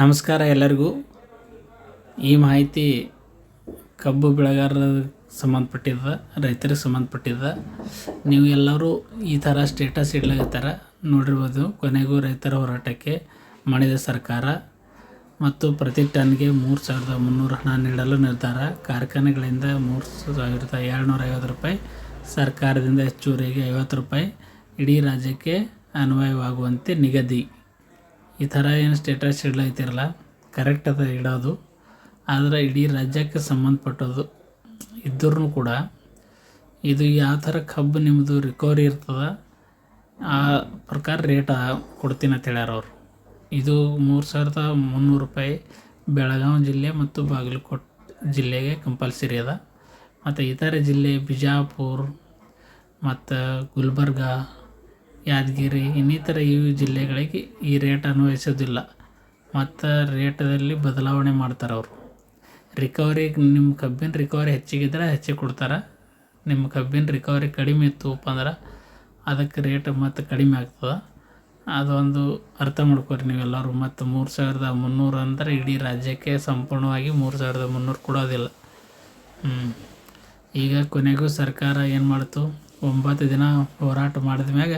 ನಮಸ್ಕಾರ ಎಲ್ಲರಿಗೂ. ಈ ಮಾಹಿತಿ ಕಬ್ಬು ಬೆಳೆಗಾರರ ಸಂಬಂಧಪಟ್ಟಿದ್ದ ರೈತರಿಗೆ ಸಂಬಂಧಪಟ್ಟಿದ್ದ ನೀವು ಎಲ್ಲರೂ ಈ ಥರ ಸ್ಟೇಟಸ್ ಇಡ್ಲಾಗತ್ತಾರ ನೋಡಿರ್ಬೋದು, ಕೊನೆಗೂ ರೈತರ ಹೋರಾಟಕ್ಕೆ ಮಾಡಿದ ಸರ್ಕಾರ ಮತ್ತು ಪ್ರತಿ ಟನ್ಗೆ ಮೂರು ಸಾವಿರದ ಮುನ್ನೂರು ಹಣ ನೀಡಲು ನಿರ್ಧಾರ. ಕಾರ್ಖಾನೆಗಳಿಂದ ಮೂರು ಸಾವಿರದ ಏಳ್ನೂರ ಐವತ್ತು ರೂಪಾಯಿ, ಸರ್ಕಾರದಿಂದ ಹೆಚ್ಚುವರಿಗೆ ಐವತ್ತು ರೂಪಾಯಿ. ಇಡೀ ರಾಜ್ಯಕ್ಕೆ ಅನ್ವಯವಾಗುವಂತೆ ನಿಗದಿ. ಈ ಥರ ಏನು ಸ್ಟೇಟಸ್ ಇಡ್ಲೈತಿರಲ್ಲ ಕರೆಕ್ಟ್ ಅದ ಇಡೋದು. ಆದರೆ ಇಡೀ ರಾಜ್ಯಕ್ಕೆ ಸಂಬಂಧಪಟ್ಟದ್ದು ಇದ್ದರೂ ಕೂಡ ಇದು ಯಾವ ಥರ ಕಬ್ಬು ನಿಮ್ಮದು ರಿಕವರಿ ಇರ್ತದೆ, ಆ ಪ್ರಕಾರ ರೇಟ ಕೊಡ್ತೀನಿ ಅಂತ ಹೇಳ್ಯಾರ ಅವರು. ಇದು ಮೂರು ಸಾವಿರದ ಮುನ್ನೂರು ರೂಪಾಯಿ ಬೆಳಗಾವಿ ಜಿಲ್ಲೆ ಮತ್ತು ಬಾಗಲಕೋಟೆ ಜಿಲ್ಲೆಗೆ ಕಂಪಲ್ಸರಿ ಅದ. ಮತ್ತು ಇತರೆ ಜಿಲ್ಲೆ ಬಿಜಾಪುರ, ಮತ್ತು ಗುಲ್ಬರ್ಗ ಯಾದಗಿರಿ, ಇನ್ನಿತರ ಇವು ಜಿಲ್ಲೆಗಳಿಗೆ ಈ ರೇಟ್ ಅನ್ವಯಿಸೋದಿಲ್ಲ ಮತ್ತು ರೇಟದಲ್ಲಿ ಬದಲಾವಣೆ ಮಾಡ್ತಾರೆ ಅವರು. ರಿಕವರಿ ನಿಮ್ಮ ಕಬ್ಬಿನ ರಿಕವರಿ ಹೆಚ್ಚಿಗಿದ್ರೆ ಹೆಚ್ಚಿಗೆ ಕೊಡ್ತಾರೆ. ನಿಮ್ಮ ಕಬ್ಬಿನ ರಿಕವರಿ ಕಡಿಮೆ ಇತ್ತು ಅಂದ್ರೆ ಅದಕ್ಕೆ ರೇಟ್ ಮತ್ತು ಕಡಿಮೆ ಆಗ್ತದೆ. ಅದೊಂದು ಅರ್ಥ ಮಾಡ್ಕೊರಿ ನೀವೆಲ್ಲರೂ. ಮತ್ತು ಮೂರು ಸಾವಿರದ ಮುನ್ನೂರು ಅಂದರೆ ಇಡೀ ರಾಜ್ಯಕ್ಕೆ ಸಂಪೂರ್ಣವಾಗಿ ಮೂರು ಸಾವಿರದ ಮುನ್ನೂರು ಕೊಡೋದಿಲ್ಲ. ಹ್ಞೂ ಈಗ ಕೊನೆಗೂ ಸರ್ಕಾರ ಏನು ಮಾಡ್ತು? ಒಂಬತ್ತು ದಿನ ಹೋರಾಟ ಮಾಡಿದ ಮ್ಯಾಗ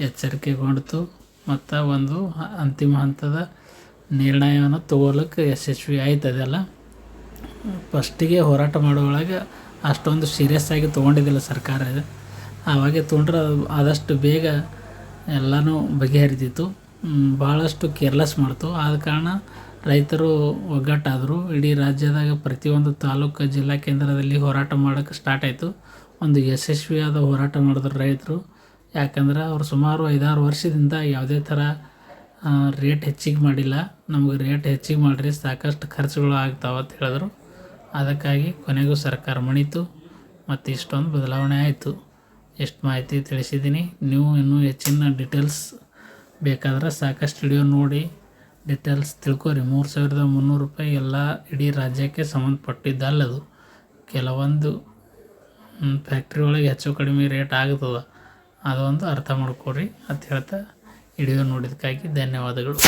ಎಚ್ಚರಿಕೆಗೊಂಡಿತು ಮತ್ತು ಒಂದು ಅಂತಿಮ ಹಂತದ ನಿರ್ಣಯವನ್ನು ತಗೊಳಕ್ಕೆ ಯಶಸ್ವಿ ಆಯ್ತು ಅದೆಲ್ಲ. ಫಸ್ಟಿಗೆ ಹೋರಾಟ ಮಾಡುವೊಳಗೆ ಅಷ್ಟೊಂದು ಸೀರಿಯಸ್ ಆಗಿ ತೊಗೊಂಡಿದ್ದಿಲ್ಲ ಸರ್ಕಾರ ಆವಾಗೆ ತೊಗೊಂಡ್ರೆ ಆದಷ್ಟು ಬೇಗ ಎಲ್ಲನೂ ಬಗೆಹರಿದಿತ್ತು. ಭಾಳಷ್ಟು ಕೇರ್ಲೆಸ್ ಮಾಡ್ತು. ಆದ ಕಾರಣ ರೈತರು ಒಗ್ಗಟ್ಟಾದರು. ಇಡೀ ರಾಜ್ಯದಾಗ ಪ್ರತಿಯೊಂದು ತಾಲೂಕು, ಜಿಲ್ಲಾ ಕೇಂದ್ರದಲ್ಲಿ ಹೋರಾಟ ಮಾಡೋಕ್ಕೆ ಸ್ಟಾರ್ಟ್ ಆಯಿತು. ಒಂದು ಯಶಸ್ವಿಯಾದ ಹೋರಾಟ ಮಾಡಿದ್ರು ರೈತರು. ಯಾಕಂದ್ರೆ ಅವ್ರು ಸುಮಾರು ಐದಾರು ವರ್ಷದಿಂದ ಯಾವುದೇ ಥರ ರೇಟ್ ಹೆಚ್ಚಿಗೆ ಮಾಡಿಲ್ಲ. ನಮ್ಗೆ ರೇಟ್ ಹೆಚ್ಚಿಗೆ ಮಾಡಿರಿ, ಸಾಕಷ್ಟು ಖರ್ಚುಗಳು ಆಗ್ತಾವೆ ಅಂತ ಹೇಳಿದ್ರು. ಅದಕ್ಕಾಗಿ ಕೊನೆಗೂ ಸರ್ಕಾರ ಮಣಿತು, ಮತ್ತು ಇಷ್ಟೊಂದು ಬದಲಾವಣೆ ಆಯಿತು. ಎಷ್ಟು ಮಾಹಿತಿ ತಿಳಿಸಿದ್ದೀನಿ. ನೀವು ಇನ್ನೂ ಹೆಚ್ಚಿನ ಡಿಟೇಲ್ಸ್ ಬೇಕಾದ್ರೆ ಸಾಕಷ್ಟು ವಿಡಿಯೋ ನೋಡಿ ಡಿಟೇಲ್ಸ್ ತಿಳ್ಕೊರಿ. ಮೂರು ಸಾವಿರದ ಮುನ್ನೂರು ರೂಪಾಯಿ ಎಲ್ಲ ಇಡೀ ರಾಜ್ಯಕ್ಕೆ ಸಂಬಂಧಪಟ್ಟಿದ್ದಲ್ಲದು. ಕೆಲವೊಂದು ಫ್ಯಾಕ್ಟ್ರಿ ಒಳಗೆ ಹೆಚ್ಚು ಕಡಿಮೆ ರೇಟ್ ಆಗ್ತದೆ. ಅದೊಂದು ಅರ್ಥ ಮಾಡ್ಕೊರಿ ಅಂತ ಹೇಳ್ತಾ ವಿಡಿಯೋ ನೋಡಿದ್ದಕ್ಕಾಗಿ ಧನ್ಯವಾದಗಳು.